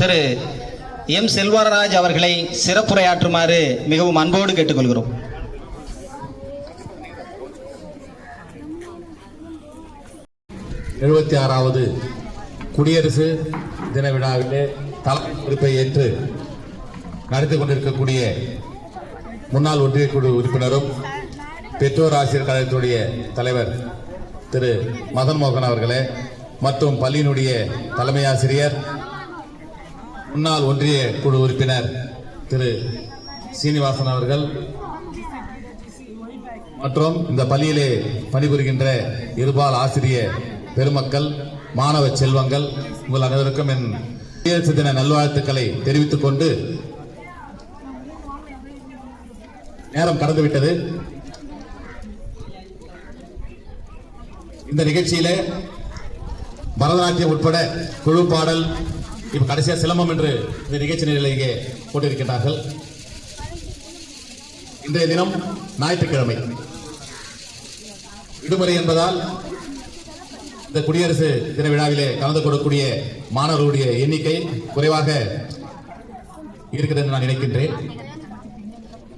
திரு M Selvaraj அவர்களை சிறப்புரையாற்றுமாறு மிகவும் அன்போடு கேட்டுக்கொள்கிறோம். எழுபத்தி ஆறாவது குடியரசு தின விழாவிலே தலைமை பொறுப்பை ஏற்று நடத்தி கொண்டிருக்கக்கூடிய முன்னாள் ஒன்றிய குழு உறுப்பினரும் பெற்றோர் ஆசிரியர் கழகத்துடைய தலைவர் திரு மதன் மோகன் அவர்களே மற்றும் பள்ளியினுடைய தலைமை ஆசிரியர் முன்னாள் ஒன்றிய குழு உறுப்பினர் திரு சீனிவாசன் அவர்கள் மற்றும் இந்த பள்ளியிலே பணிபுரிகின்ற இருபால் ஆசிரிய பெருமக்கள் மாணவ செல்வங்கள் உங்கள் அனைவருக்கும் என் குடியரசு தின நல்வாழ்த்துக்களை தெரிவித்துக் கொண்டு நேரம் கடந்துவிட்டது இந்த நிகழ்ச்சியிலே பரதநாட்டியம் உட்பட குழு பாடல் இப்போ கடைசியா சிலம்பம் என்று இந்த நிகழ்ச்சி நிலையில் இங்கே போட்டிருக்கின்றார்கள். இன்றைய தினம் ஞாயிற்றுக்கிழமை. விடுமுறை என்பதால் இந்த குடியரசு தின விழாவிலே கலந்து கொள்ளக்கூடிய மாணவர்களுடைய எண்ணிக்கை குறைவாக இருக்கிறது என்று நான் நினைக்கின்றேன்.